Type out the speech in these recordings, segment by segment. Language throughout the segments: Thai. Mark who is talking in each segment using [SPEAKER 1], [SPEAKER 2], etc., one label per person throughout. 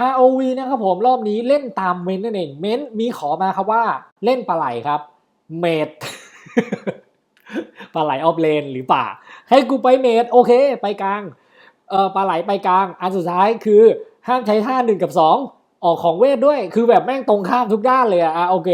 [SPEAKER 1] ROV นะครับผมรอบนี้เล่นตามเมนนั่นเอง เมนมีขอมาครับว่าเล่นปลาไหลครับ เมดปลาไหลออฟเลนหรือป่า ให้กูไปเมดโอเค ไปกลางเออปลาไหลไปกลาง อันสุดท้ายคือห้ามใช้ท่าหนึ่งกับสองออกของเวทด้วย คือแบบแม่งตรงข้ามทุกด้านเลยอะอะโอเค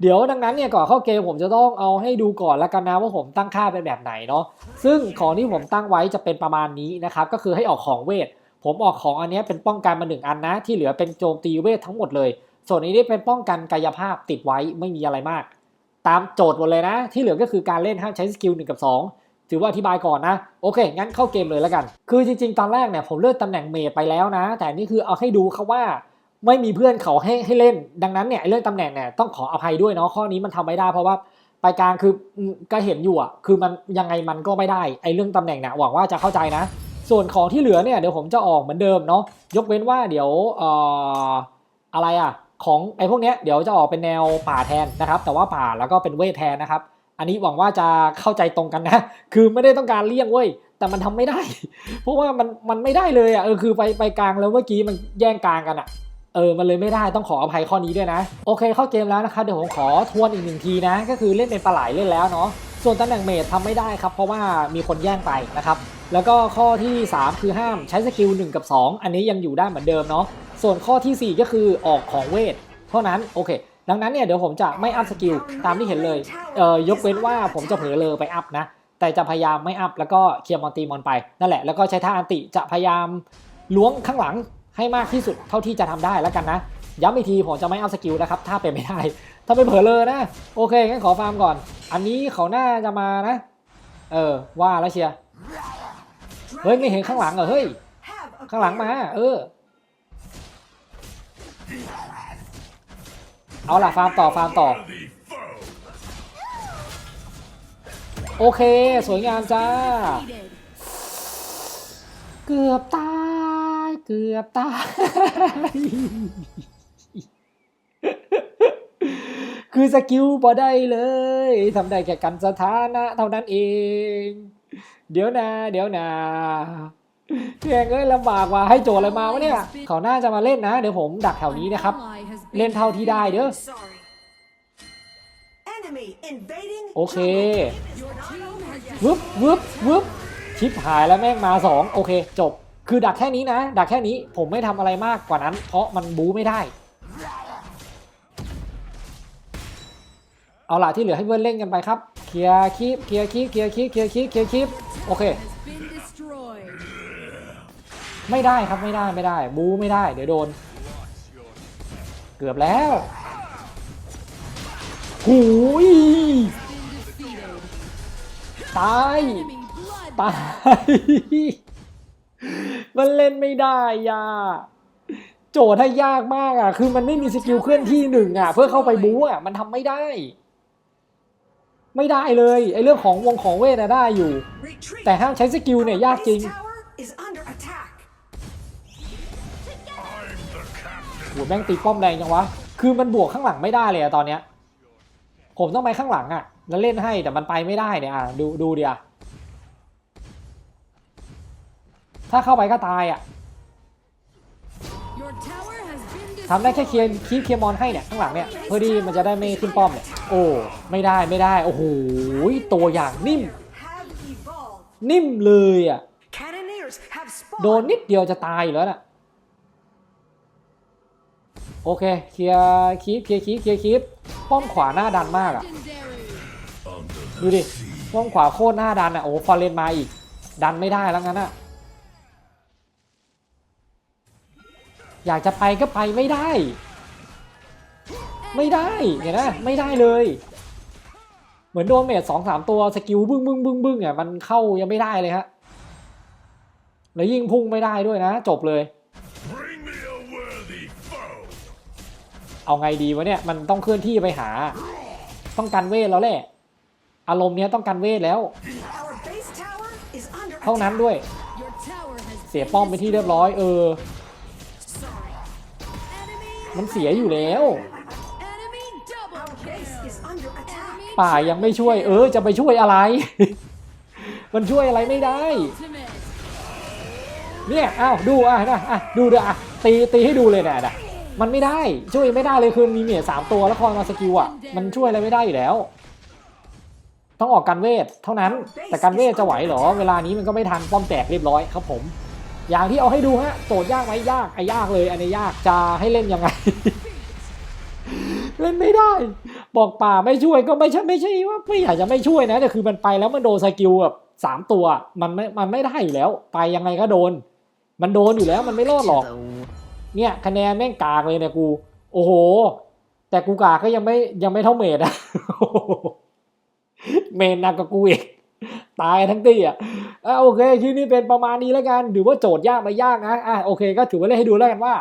[SPEAKER 1] เดี๋ยวดังนั้นเนี่ยก่อนเข้าเกมผมจะต้องเอาให้ดูก่อนละกันนะว่าผมตั้งค่าเป็นแบบไหนเนาะซึ่งของที่ผมตั้งไว้จะเป็นประมาณนี้นะครับก็คือให้ออกของเวท ผมออกของอันนี้เป็นป้องกันมาหนึ่งอันนะ ที่เหลือเป็นโจมตีเวททั้งหมดเลย ส่วนอันนี้เป็นป้องกันกายภาพติดไว้ไม่มีอะไรมาก ตามโจทย์หมดเลยนะ ที่เหลือก็คือการเล่นห้ามใช้สกิลหนึ่งกับ 2 ถือว่าอธิบายก่อนนะ โอเค งั้นเข้าเกมเลยแล้วกัน คือจริงๆ ตอนแรกเนี่ยผมเลือกตำแหน่งเมจไปแล้วนะ แต่นี่คือเอาให้ดูเขาว่าไม่มีเพื่อนเขาให้ให้เล่น ดังนั้นเนี่ยเรื่องตำแหน่งเนี่ยต้องขออภัยด้วยเนาะข้อนี้มันทำไม่ได้เพราะว่าไปกลางคือก็เห็นอยู่อะคือมันยังไงมันก็ไม่ได้ไอ้เรื่องตำแหน่งเนี่ยหวังว่าจะเข้าใจนะ ส่วนของที่เหลือเนี่ยเดี๋ยวผมจะออกเหมือนเดิมเนาะยกเว้นว่าเดี๋ยวอออะไรอะของไอ้พวกเนี้ยเดี๋ยวจะออกเป็นแนวป่าแทนนะครับ แต่ว่าป่าแล้วก็เป็นเวทแทนนะครับ อันนี้หวังว่าจะเข้าใจตรงกันนะ คือไม่ได้ต้องการเลี่ยงเว้ยแต่มันทำไม่ได้ เพราะว่ามันมันไม่ได้เลยอะเออคือไปไปกลางแล้วเมื่อกี้มันแย่งกลางกันอะเออ มันเลยไม่ได้ต้องขออภัยข้อนี้ด้วยนะ โอเคเข้าเกมแล้วนะครับ เดี๋ยวผมขอทวนอีกหนึ่งทีนะ ก็คือเล่นเป็นปลาไหลเล่นแล้วเนาะ ส่วนตำแหน่งเมจทำไม่ได้ครับ เพราะว่ามีคนแย่งไปนะครับ แล้วก็ข้อที่ 3 คือห้ามใช้สกิล1กับ 2 อันนี้ยังอยู่ได้เหมือนเดิมเนาะส่วนข้อทีสี่ 4 ก็คือออกของเวท เท่านั้นโอเค ดังนั้นเนี่ยเดี๋ยวผมจะไม่อัพสกิลตามที่เห็นเลยเอ่อยกเว้นว่าผมจะเผลอเลอไปอัพนะ แต่จะพยายามไม่อัพแล้วก็เคลียร์มอนตีมอนไปนั่นแหละแล้วก็ใช้ท่าอันติจะพยายามล้วงข้างหลังให้มากที่สุดเท่าที่จะทำได้แล้วกันนะย้ำอีกทีผมจะไม่เอาสกิลนะครับถ้าเป็นไม่ได้ ถ้าเป็นเผลอเลยนะ โอเคงั้นขอฟาร์มก่อน อันนี้เขาน่าจะมานะ เออว่าแล้วเชียร์ เฮ้ยไม่เห็นข้างหลังเหรอเฮ้ยข้างหลังมา เออ เอาล่ะฟาร์มต่อฟาร์มต่อ โอเค สวยงามจ้า เกือบตาย เกือบตายคือสกิลบ่ได้เลยทำได้แค่กันสถานะเท่านั้นเอง เดี๋ยวนะเดี๋ยวนะเพียงเอ้ยลำบากว่ะให้โจทย์อะไรมาวะเนี่ยเขาน่าจะมาเล่นนะ เดี๋ยวผมดักแถวนี้นะครับ เล่นเท่าที่ได้เด้อโอเควึบวึบวึบชิปหายแล้วแม่งมาสองโอเค จบ คือดักแค่นี้นะ ดักแค่นี้ผมไม่ทำอะไรมากกว่านั้น เพราะมันบู๊ไม่ได้ เอาล่ะที่เหลือให้เพื่อนเล่นกันไปครับ เคลียร์คีปเคลียร์คีปเคลียร์คีปเคลียร์คีปเคลียร์คีปโอเค ไม่ได้ครับไม่ได้ไม่ได้ บูไม่ได้ เดี๋ยวโดน เกือบแล้วหูยตายตาย มันเล่นไม่ได้ยาโจทย์ให้ยากมากอะ คือมันไม่มีสกิลเคลื่อนที่หนึ่งอะ เพื่อเข้าไปบู๊อะ มันทำไม่ได้ ไม่ได้เลยไอ้เรื่องของวงของเวทนะได้อยู่ แต่ห้ามใช้สกิลเนี่ยยากจริงโหแม่งตีป้อมแรงจังวะ คือมันบวกข้างหลังไม่ได้เลยอะตอนเนี้ย ผมต้องไปข้างหลังอะแล้วเล่นให้แต่มันไปไม่ได้เนี่ยอะดูดูเดียวถ้าเข้าไปก็ตายอะ ทำได้แค่เคลียร์คีบเคลียร์มอนให้เนี่ยข้างหลังเนี่ยเพื่อที่มันจะได้ไม่ขึ้นป้อมเนี่ยโอ้ไม่ได้ไม่ได้โอ้โหตัวอย่างนิ่ม นิ่มเลยอะโดนนิดเดียวจะตายอยู่แล้วน่ะโอเคเคลียร์คีปเคลียร์คีปเคลียร์คีปป้อมขวาหน้าดันมากอะดูดิป้อมขวาโคตรหน้าดันอะโอ้ฟอร์เรนมาอีก ดันไม่ได้แล้วงั้นอะ อยากจะไปก็ไปไม่ได้ ไม่ได้เห็นไหมไม่ได้เลย เหมือนโดนเมจสองสามตัวสกิลบึ้งบึ้งบึ้งบึ้งเนี่ยมันเข้ายังไม่ได้เลยฮะแล้วยิ่งพุ่งไม่ได้ด้วยนะ จบเลย เอาไงดีวะเนี่ยมันต้องเคลื่อนที่ไปหา ต้องการเวทแล้วแหละ อารมณ์เนี้ยต้องการเวทแล้ว เท่านั้นด้วย เสียป้อมไปที่เรียบร้อยเออ มันเสียอยู่แล้ว ป่ายังไม่ช่วย เออ จะไปช่วยอะไร มันช่วยอะไรไม่ได้ เนี่ยอ้าวดูอะนะอะดูเด้ออะตีตีให้ดูเลยเนี่ยนะมันไม่ได้ช่วยไม่ได้เลยคือมีเมียสามตัวแล้วคอยมาสกิลอะ มันช่วยอะไรไม่ได้อยู่แล้ว ต้องออกกันเวทเท่านั้น แต่กันเวทจะไหวเหรอ เวลานี้มันก็ไม่ทันป้อมแตกเรียบร้อยครับผม อย่างที่เอาให้ดูฮะโจทย์ยากไหมยากไอ้ยากเลย อันนี้ยากจะให้เล่นยังไง เล่นไม่ได้ บอกป่าไม่ช่วยก็ไม่ใช่ไม่ใช่ว่าไม่อยากจะไม่ช่วยนะแต่คือมันไปแล้วมันโดนสกิลแบบสามตัวมันไม่มันไม่ได้อยู่แล้ว ไปยังไงก็โดน มันโดนอยู่แล้วมันไม่รอดหรอก เนี่ยคะแนนแม่งกากเลยเนี่ยกู โอ้โห แต่กูกากก็ยังไม่ยังไม่เท่าเมดอะเมนหนักกว่ากูอีก ตายทั้งตีอะอะโอเคคลิปนี้เป็นประมาณนี้แล้วกันถือว่าโจทย์ยากไหม่ยากนะอะโอเค ก็ถือว่าเล่นให้ดูแล้วกันว่า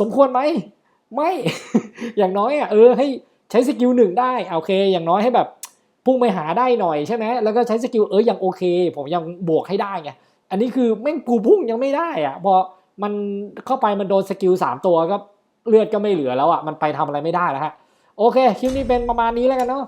[SPEAKER 1] สมควรไหมไม่ อย่างน้อยอะเออให้ใช้สกิลหนึ่งได้โอเค อย่างน้อยให้แบบพุ่งไปหาได้หน่อยใช่ไหมแล้วก็ใช้สกิลเออยังโอเค ผมยังบวกให้ได้ไงอันนี้คือแม่งกูพุ่งยังไม่ได้อะพอมันเข้าไปมันโดนสกิลสามตัวก็เลือดก็ไม่เหลือแล้วอะมันไปทำอะไรไม่ได้แล้วฮะโอเคคลิปนี้เป็นประมาณนี้แล้วกันเนาะ